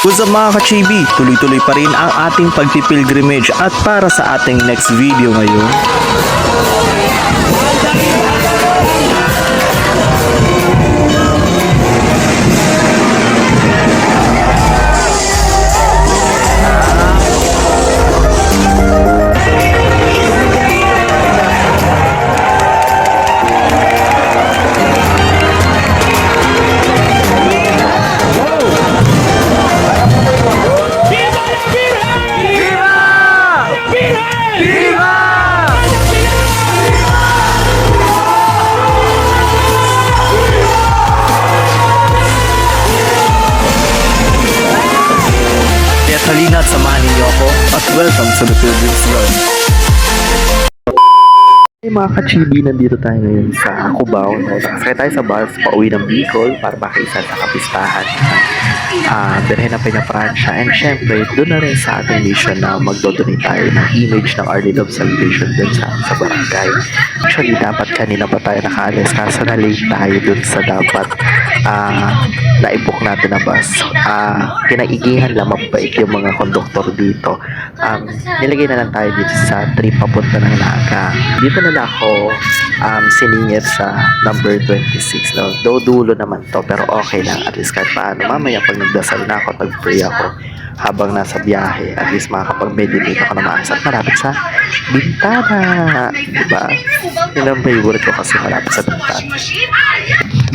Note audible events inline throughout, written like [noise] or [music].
What's up mga ka-chibi? Tuloy-tuloy pa rin ang ating pagpipilgrimage at para sa ating next video ngayon. Hey mga ka-chibi, nandito tayo ngayon sa Cubao. Sakasakay tayo sa bus pauwi ng Bicol para makiisa sa kapistahan ah Birhen ng Peña Francia. And syempre, doon na rin sa ating mission na magdodonate tayo ng image ng Our Lady of Salvation dun sa, sa barangay. Actually, dapat kanina pa tayo nakaalis kaso na late tayo dun sa dapat ah na-book natin na bus. Ah, kinaigihan lang mabait yung mga konduktor dito. Um, nilagay na lang tayo dito sa trip papunta ng Naga. Dito na lang ako um, siningit sa number 26. No? Though dulo naman to, pero okay lang. At least kahit paano, mamaya pag nagdasal na ako, nag-pray ako habang nasa biyahe, at least makakapag-meditate ako na maayos at malapit sa bintana. Diba? Yun ang favorite ko kasi malapit sa bintana.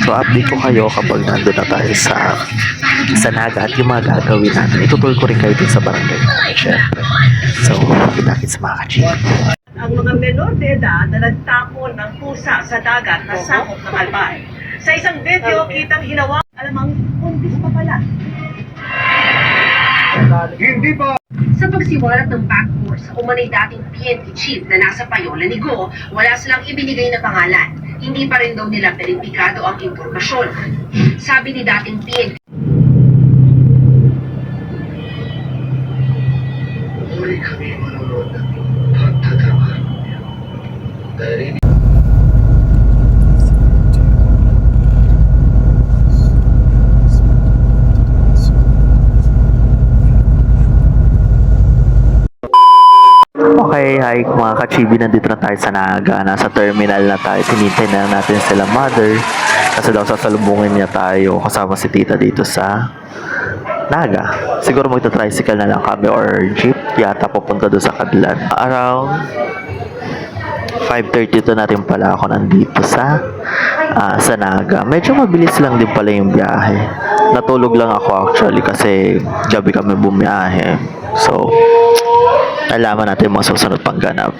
So, update ko kayo kapag nandun na tayo sa sa Naga at yung mga gagawin natin. Itutur ko rin kayo dun sa barangay natin, syempre. So, pinakit sa mga kachika. ang mga menor de edad na nagtapon ng pusa sa dagat na sakop ng Albay. Sa isang video, kitang hinawa, alamang kundis pa pala. Sa pagsiwalat ng backdoor sa umanay dating PNP chief na nasa payola ni Go, wala silang ibinigay na pangalan. Hindi pa rin daw nila peripikado ang impormasyon. Sabi ni dating PNP Muli kami manonood ng pagtatrabaho niyo. Dahil Okay, hi mga kachibi, nandito na tayo sa Naga. Nasa terminal na tayo. Tinintay na natin sila mother. Kasi daw sasalubungin niya tayo kasama si tita dito sa Naga. Siguro magta-tricycle na lang kami or jeep. Yata pupunta doon sa Kadlan. Around 5.30 to na rin pala ako nandito sa ah, sa Naga. Medyo mabilis lang din pala yung biyahe. Natulog lang ako actually kasi gabi kami bumiyahe. So, alaman natin mga susunod pang ganap.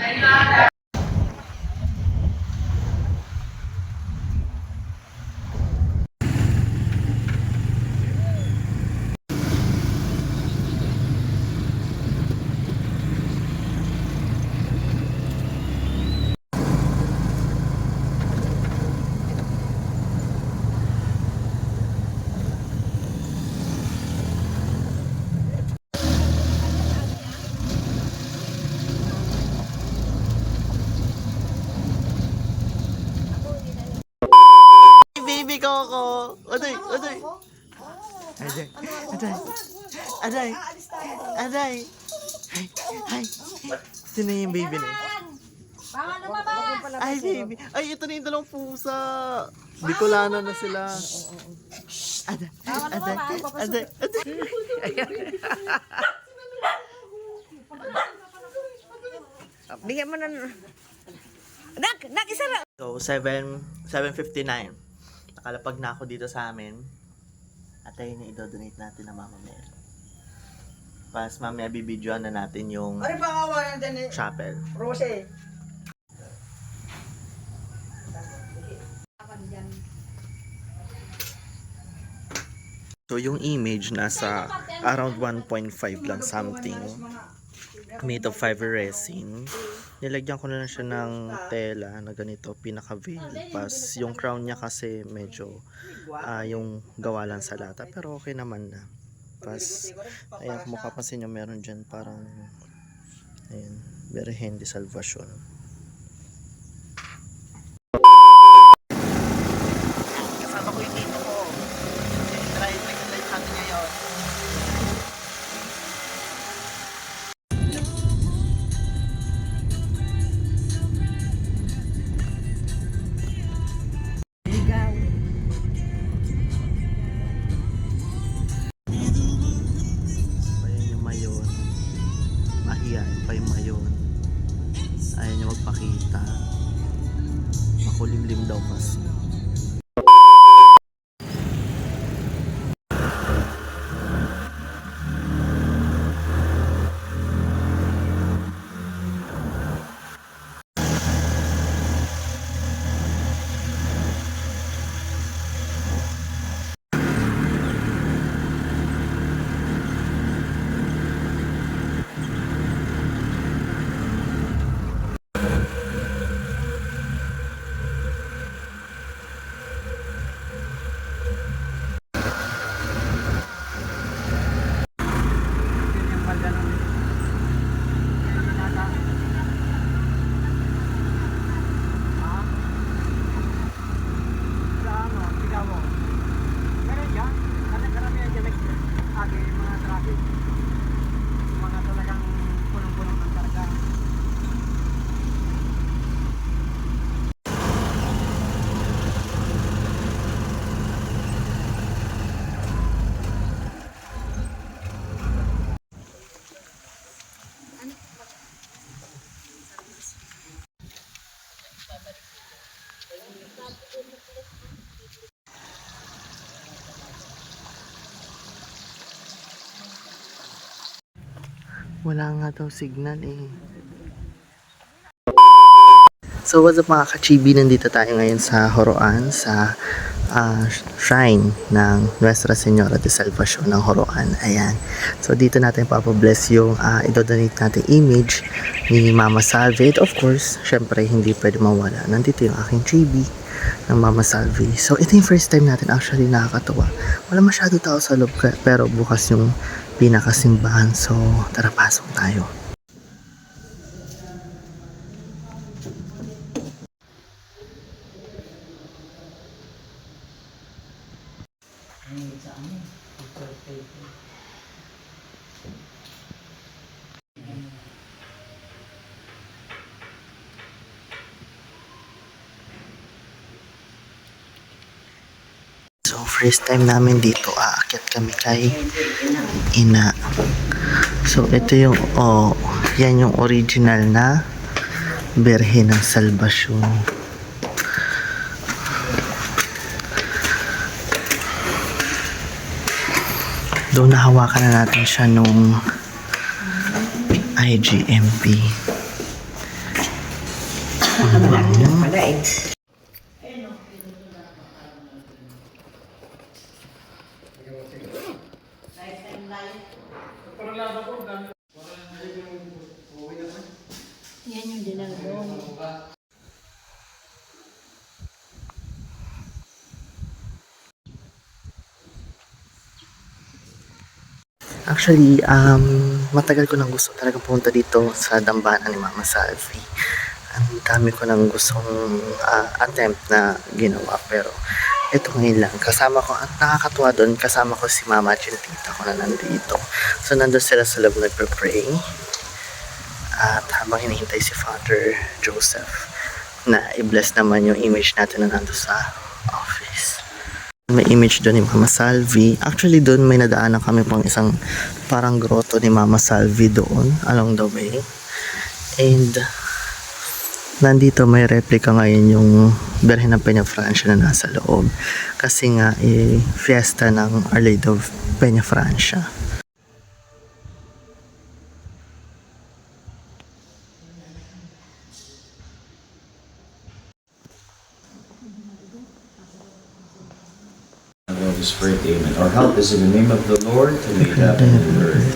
Coco! Aday! Aday! Aday! Aday! Aday! Aday! Hi! Hi! Sino yung baby na yun? Ay, baby! Ay, ito na yung dalawang pusa! Bicolana na sila. Aday! Aday! Aday! Aday! Bigyan mo na. Nak, nak, isa na. So, 7, 7.59. Nakalapag na ako dito sa amin. At ayun na idodonate natin na Mama Mel. Pas mamaya bibidyoan na natin yung Ano ba kawalan dyan eh? chapel. Rose. So, yung image nasa around 1.5 lang something. Made of fiber resin. Nilagyan ko na lang siya ng tela na ganito, pinaka-veil. Pas, yung crown niya kasi medyo ah, yung gawa lang sa lata. Pero okay naman na. Pas, ayan, kung makapansin nyo, meron dyan parang, ayan, Virgen de Salvacion. Wala nga daw signal eh. So what's up mga kachibi, nandito tayo ngayon sa Horoan, sa ah, shrine ng Nuestra Senora de Salvacion ng Horoan. Ayan. So dito natin papabless yung uh, idodonate natin image ni Mama Salve. And of course, syempre hindi pwede mawala. Nandito yung aking chibi ng Mama Salve. So ito yung first time natin actually nakakatuwa. Wala masyado tao sa loob pero bukas yung pinakasimbahan. So tara pasok tayo. So, first time namin dito, aakyat kami kay Ina. So, ito yung, oh, yan yung original na Berhe ng Salvasyon. Doon nahawakan na natin siya nung IGMP. Actually, um, matagal ko nang gusto talaga pumunta dito sa dambana ni Mama Salvi. Ang dami ko nang gustong ah, attempt na ginawa pero ito ngayon lang. Kasama ko, at nakakatuwa doon, kasama ko si Mama at yung ko na nandito. So, nandun sila sa loob nagpe-pray. At habang hinihintay si Father Joseph na i-bless naman yung image natin na nandun sa office may image doon ni Mama Salvi. Actually, doon may nadaanan kami pang isang parang grotto ni Mama Salvi doon along the way. And nandito may replica ngayon yung Berhen ng Peña Francia na nasa loob. Kasi nga, eh, fiesta ng Our Lady of Peña Francia. Help is in the name of the Lord who made heaven and earth.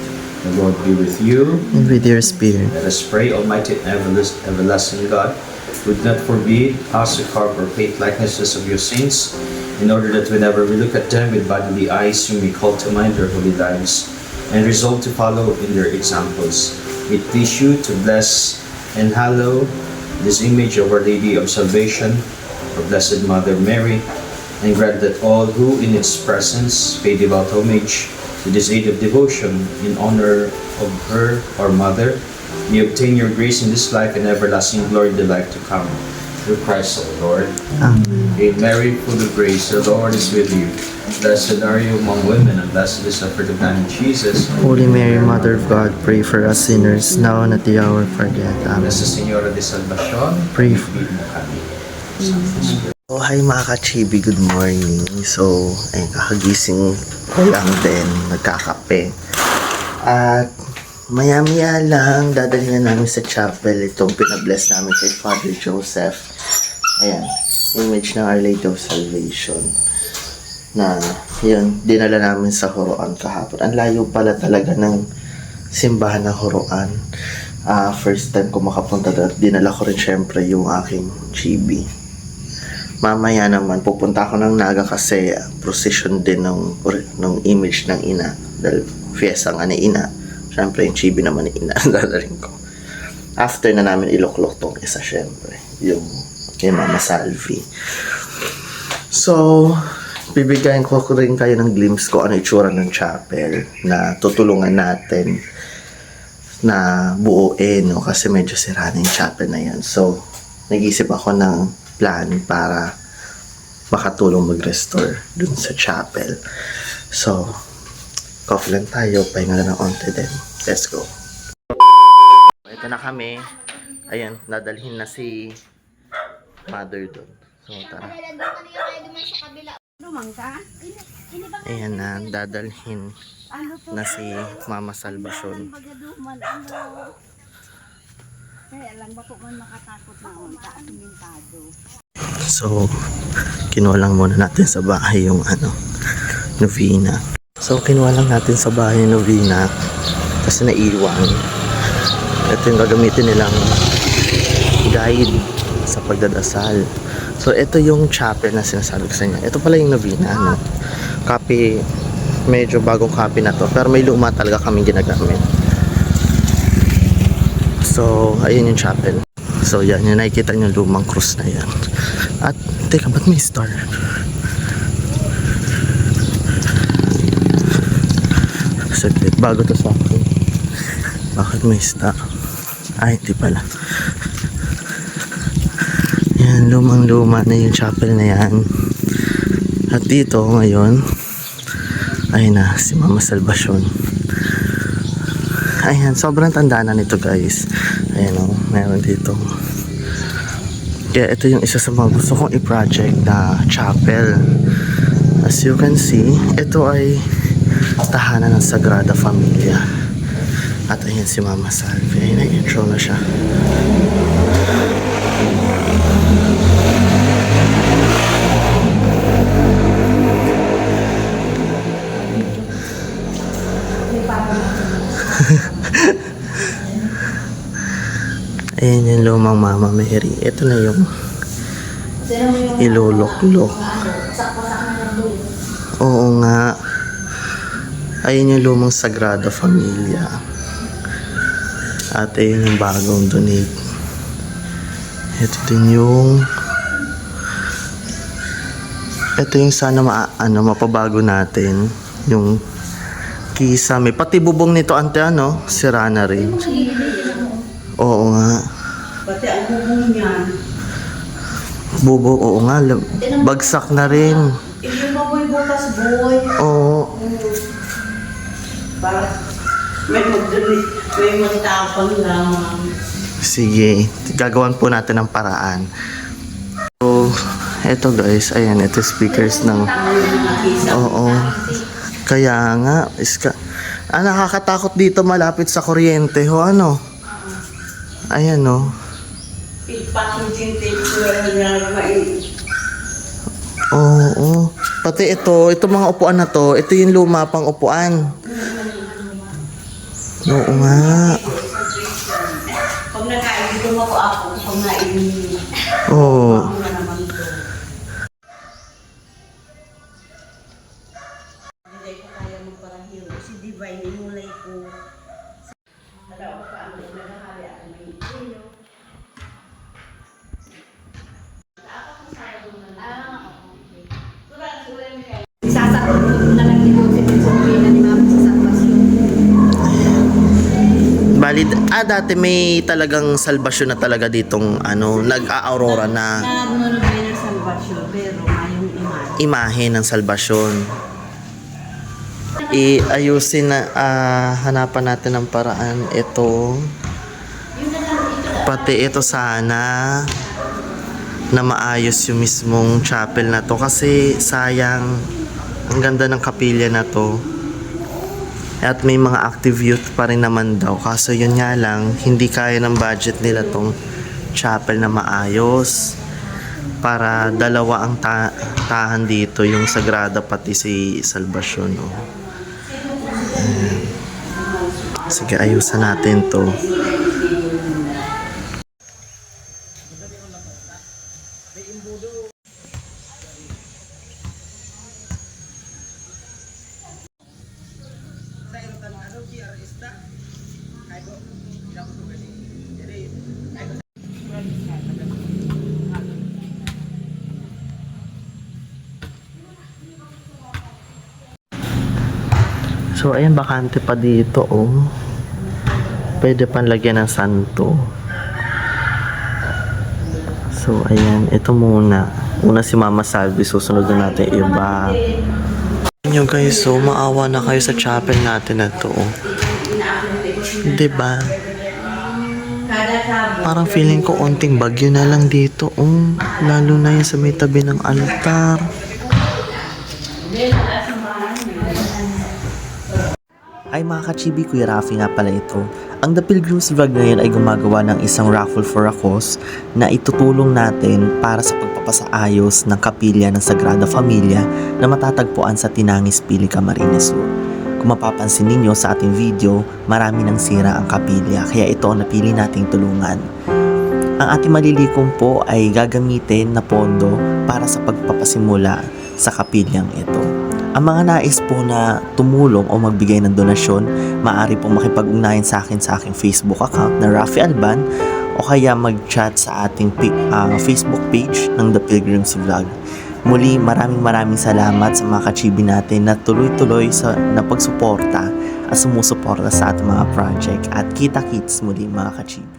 The Lord be with you. And with your spirit. Let us pray, Almighty and everlasting God, would not forbid us to carve or paint likenesses of your saints, in order that whenever we look at them with bodily eyes, we may call to mind their holy lives, and resolve to follow in their examples. We please you to bless and hallow this image of Our Lady of Salvation, our Blessed Mother Mary, and grant that all who in its presence pay devout homage to this aid of devotion in honor of her, our mother, may obtain your grace in this life and everlasting glory in the life to come. through Christ our Lord. Amen. Hail Mary, full of grace, the Lord is with you. Blessed are you among women, and blessed is the fruit of thy womb, Jesus. Holy Mary, Mother of God, pray for us sinners, now and at the hour of our death. Amen. Nuestra Señora de Salvación, Pray mo kami. Oh, hi mga ka-chibi, good morning. So, ay kakagising ko lang din, nagkakape. At maya-maya lang, dadalhin na namin sa chapel itong pinabless namin kay Father Joseph. Ayan, image ng Our Lady of Salvation. Na, yun, dinala namin sa Horoan kahapon. Ang layo pala talaga ng simbahan ng Horoan. Ah, first time ko makapunta doon. Dinala ko rin syempre yung aking chibi mamaya naman pupunta ako ng Naga kasi procession din ng ng image ng ina. Dahil fiesta nga ni ina. Syempre yung chibi naman ni ina [laughs] dadaling ko. After na namin iloklok tong isa syempre yung kay Mama Salvi. So bibigyan ko rin kayo ng glimpse ko ano itsura ng chapel na tutulungan natin na buuin no? Kasi medyo sira na yung chapel na yan. So nag-isip ako ng plan para makatulong mag-restore dun sa chapel. So, cough lang tayo, pahinga lang ng onte din. Let's go. Ito na kami. Ayan, nadalhin na si mother dun. So, tara. Ayan na, dadalhin na si Mama Salvacion. Kaya lang ba man makatakot na unta ang mintado. So, kinuha lang muna natin sa bahay yung ano, novena. So, kinuha lang natin sa bahay yung novena kasi naiwan. Ito yung gagamitin nilang guide sa pagdadasal. So, ito yung chapel na sinasabi ko sa inyo. Ito pala yung novena, no? Copy, medyo bagong copy na to. Pero may luma talaga kaming ginagamit. So, ayun yung chapel. So, yan. Yung nakikita nyo lumang krus na yan. At, teka, ba't may star? Saglit, bago to sa akin. Bakit may star? Ay, hindi pala. Yan, lumang-luma na yung chapel na yan. At dito, ngayon, ay na, si Mama Salvacion. Ayan, sobrang tanda na nito guys. Ayan o, meron dito. Kaya ito yung isa sa mga gusto kong i-project na chapel. As you can see, ito ay tahanan ng Sagrada Familia. At ayan si Mama Salve. Ay, nag-intro na siya. Ayan yung lumang Mama Mary. Ito na yung ilulok-lok. Oo nga. Ayun yung lumang Sagrada Familia. At ayun yung bagong donate. Ito din yung ito yung sana ma ano, mapabago natin yung kisa may pati bubong nito ante ano sira na rin oo nga Pati ang bubong niyan. bubo oo nga bagsak na rin Hindi mo boy bukas boy. oo Para may magdumi, may magtapang lamang. Sige, gagawan po natin ng paraan. So, eto guys, ayan, ito speakers ng... Oo. Kaya nga, iska... Ah, nakakatakot dito malapit sa kuryente, ho, ano? Ayan, no. Oo. Pati ito, ito mga upuan na to, ito yung luma pang upuan. Oo nga. Pag nakaibig mo ako pag naibig Oo. Ah, dati may talagang salbasyon na talaga ditong ano, nag-aurora na ng salvation, pero mayong iman. imahe ng salbasyon. I-ayusin na, ah, hanapan natin ng paraan ito. Pati ito sana na maayos yung mismong chapel na to kasi sayang ang ganda ng kapilya na to at may mga active youth pa rin naman daw kaso yun nga lang hindi kaya ng budget nila tong chapel na maayos para dalawa ang ta- tahan dito yung Sagrada pati si Salvacion no? Ayan. sige ayusan natin to So, ayan, bakante pa dito, oh. Pwede pang lagyan ng santo. So, ayan, ito muna. Una si Mama Salvi, susunod na natin iba. Nyo guys, so maawa na kayo sa chapel natin na to. oh. ba? Parang feeling ko onting bagyo na lang dito. Oh, lalo na yung sa may tabi ng altar. Ay mga kachibi, Kuya Rafi nga pala ito. Ang The Pilgrims Vlog ngayon ay gumagawa ng isang raffle for a cause na itutulong natin para sa pagpapasaayos ng kapilya ng Sagrada Familia na matatagpuan sa Tinangis, Pili, Camarines Sur. Kung mapapansin ninyo sa ating video, marami ng sira ang kapilya kaya ito ang napili nating tulungan. Ang ating malilikom po ay gagamitin na pondo para sa pagpapasimula sa kapilyang ito. Ang mga nais po na tumulong o magbigay ng donasyon, maaari po makipag-ugnayan sa akin sa aking Facebook account na Rafi Alban o kaya mag-chat sa ating ah, Facebook page ng The Pilgrims Vlog. Muli, maraming maraming salamat sa mga kachibi natin na tuloy-tuloy sa na pagsuporta at sumusuporta sa ating mga project at kita-kits muli mga kachibi.